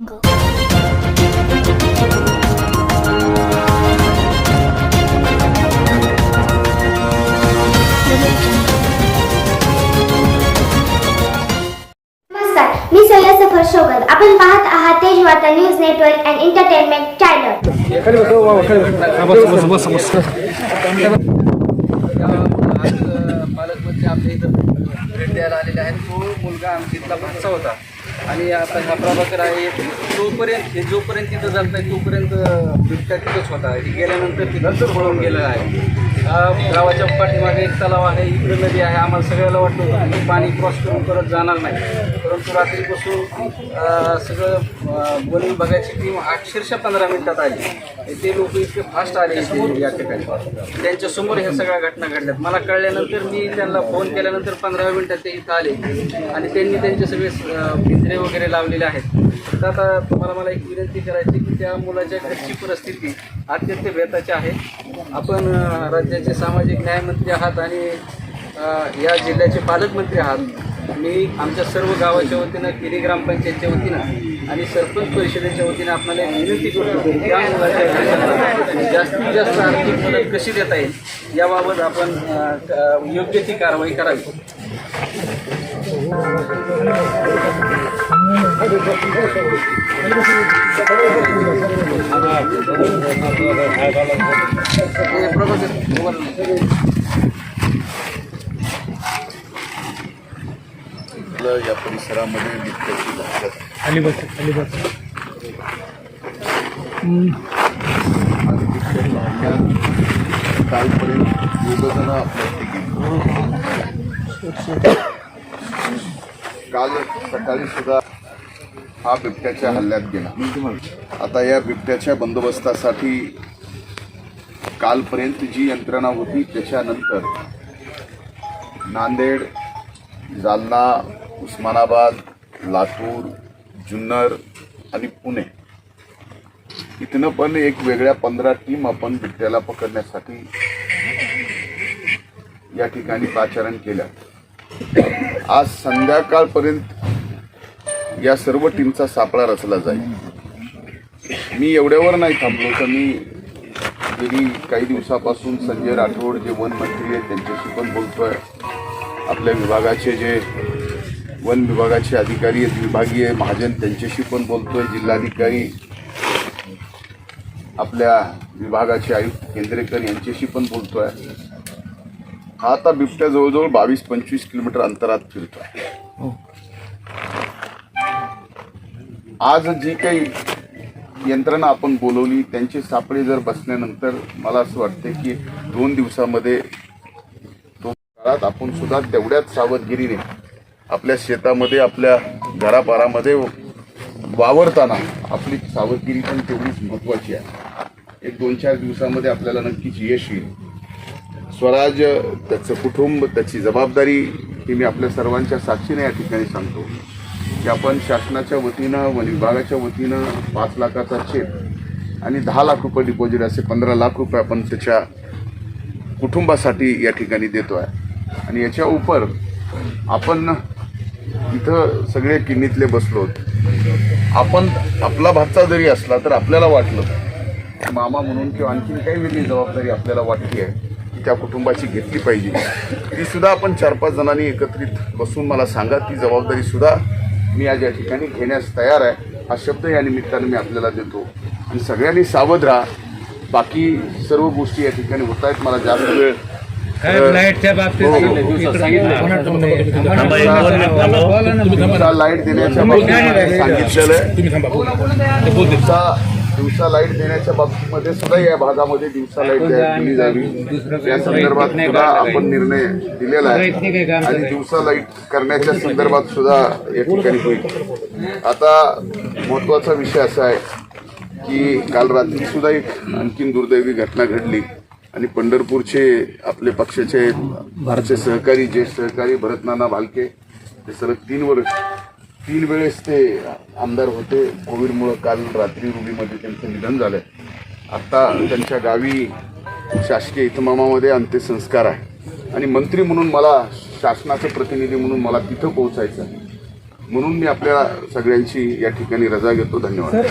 नमस्कार मी सैया सफर शोगल आपण पाहत आहात Tej Varta news network and entertainment channel पालकमंत्री आपल्या इथं भेट द्यायला आलेले आहेत तो मुलगा आमच्यातला भाचा होता आणि आता हा प्रभाकर आहे तोपर्यंत हे जोपर्यंत तिथं जात नाही तोपर्यंत बिबट्या तिथंच होता. हे गेल्यानंतर तिथं पळून गेलेला आहे. गावाच्या पाठीमागे एक तलाव आहे इकडे नदी आहे. आम्हाला सगळ्याला वाटलं होतं की पाणी क्रॉस करून परत जाणार नाही. परंतु रात्रीपासून सगळं बोलून वन विभागाची टीम अक्षरशः पंधरा मिनिटात आली. ते लोक इतके फास्ट आले या ठिकाणी. त्यांच्यासमोर ह्या सगळ्या घटना घडल्यात. मला कळल्यानंतर मी त्यांना फोन केल्यानंतर पंधरा मिनिटात ते इथं आले. आणि त्यांनी त्यांचे सगळे पिंजरे वगैरे लावलेले आहेत. तर आता तुम्हाला मला एक विनंती करायची की त्या मुलाच्या घरची परिस्थिती अत्यंत बेताची आहे. आपण राज्याचे सामाजिक न्यायमंत्री आहात आणि या जिल्ह्याचे पालकमंत्री आहात. मी आमच्या सर्व गावाच्या वतीनं किरी ग्रामपंचायतच्या वतीनं आणि सरपंच परिषदेच्या वतीनं आपल्याला एक विनंती करतो त्या मुलाच्या जास्तीत जास्त आर्थिक मदत कशी देता येईल याबाबत आपण योग्य ती कारवाई करावी. या परिसरामध्ये बिबट्याची दहशत खाली बस खाली बस आणि बिबट्याची हल्ल्यात कालपर्यंत दोघंजणं आपल्या गेली काल सकाळी सुद्धा हा बिबट्याच्या हल्ल्यात गेला. आता या बिबट्याच्या बंदोबस्तासाठी कालपर्यंत जी यंत्रणा होती त्याच्यानंतर नांदेड जालना उस्मानाबाद लातूर जुन्नर आणि पुणे इथनं पण एक वेगळ्या पंधरा टीम आपण बिबट्याला पकडण्यासाठी या ठिकाणी पाचारण केल्या आज संध्याकाळपर्यंत या सर्व टीमचा सापळा रचला जाईल. मी एवढ्यावर नाही थांबलो तर मी गेली काही दिवसापासून संजय राठोड जे वन मंत्री आहेत त्यांच्याशी पण बोलतोय. आपल्या विभागाचे जे वन विभागाचे अधिकारी आहेत विभागीय महाजन त्यांच्याशी पण बोलतोय. जिल्हाधिकारी आपल्या विभागाचे आयुक्त केंद्रेकर यांच्याशी पण बोलतोय. हा आता बिबट्या जवळजवळ बावीस पंचवीस किलोमीटर अंतरात फिरतोय. हो. आज जी काही यंत्रणा आपण बोलवली त्यांचे सापळे जर बसल्यानंतर मला असं वाटतं की दोन दिवसामध्ये तो काळात आपण सुद्धा तेवढ्याच सावधगिरीने आपल्या शेतामध्ये आपल्या घरापारामध्ये वावरताना आपली सावधगिरी पण तेवढीच महत्वाची आहे. एक दोन चार दिवसामध्ये आपल्याला नक्कीच यश येईल. स्वराज त्याचं कुटुंब त्याची जबाबदारी ही मी आपल्या सर्वांच्या साक्षीने या ठिकाणी सांगतो. की आपण शासनाच्या वतीनं वन विभागाच्या वतीनं पाच लाखाचा चेक आणि दहा लाख रुपये डिपॉझिट असे पंधरा लाख रुपये आपण त्याच्या कुटुंबासाठी या ठिकाणी देतो आहे आणि याच्या उपर आपण इथं सगळे किन्नीतले बसलो. आपण आपला भाचा जरी असला तर आपल्याला वाटलं. मामा म्हणून किंवा आणखीन काही वेगळी जबाबदारी आपल्याला वाटली आहे की त्या कुटुंबाची घेतली पाहिजे. ती सुद्धा आपण चार पाच जणांनी एकत्रित बसून मला सांगा ती जबाबदारी सुद्धा मी आज या ठिकाणी घेण्यास तयार आहे. हा शब्द या निमित्ताने मी आपल्याला देतो. आणि सगळ्यांनी सावध राहा. बाकी सर्व गोष्टी या ठिकाणी होत आहेत. मला जास्त वेळ हो, हो. लाइट देण्याच्या बाबतीत सांगितलेलं आहे. दिवसा लाइट देण्याच्या बाबतीमध्ये सुद्धा या भागामध्ये दिवसा लाइट दिली जावी. या संदर्भात सुद्धा आपण निर्णय दिलेला आहे. आणि दिवसा लाइट करण्याच्या संदर्भात सुद्धा या ठिकाणी होईल. आता महत्त्वाचा विषय असा आहे की काल रात्री सुद्धा एक आणखीन दुर्दैवी घटना घडली आणि पंढरपूरचे आपले पक्षाचे भारतीय सहकारी ज्येष्ठ सहकारी भरतनाना भालके ते सलग तीन वर्ष तीन वेळेस ते आमदार होते. कोविडमुळं काल रात्री रुबीमध्ये त्यांचं निधन झालं. आता त्यांच्या गावी शासकीय इतमामामध्ये अंत्यसंस्कार आहे. आणि मंत्री म्हणून मला शासनाचं प्रतिनिधी म्हणून मला तिथं पोहोचायचं आहे. म्हणून मी आपल्या सगळ्यांची या ठिकाणी रजा घेतो. धन्यवाद.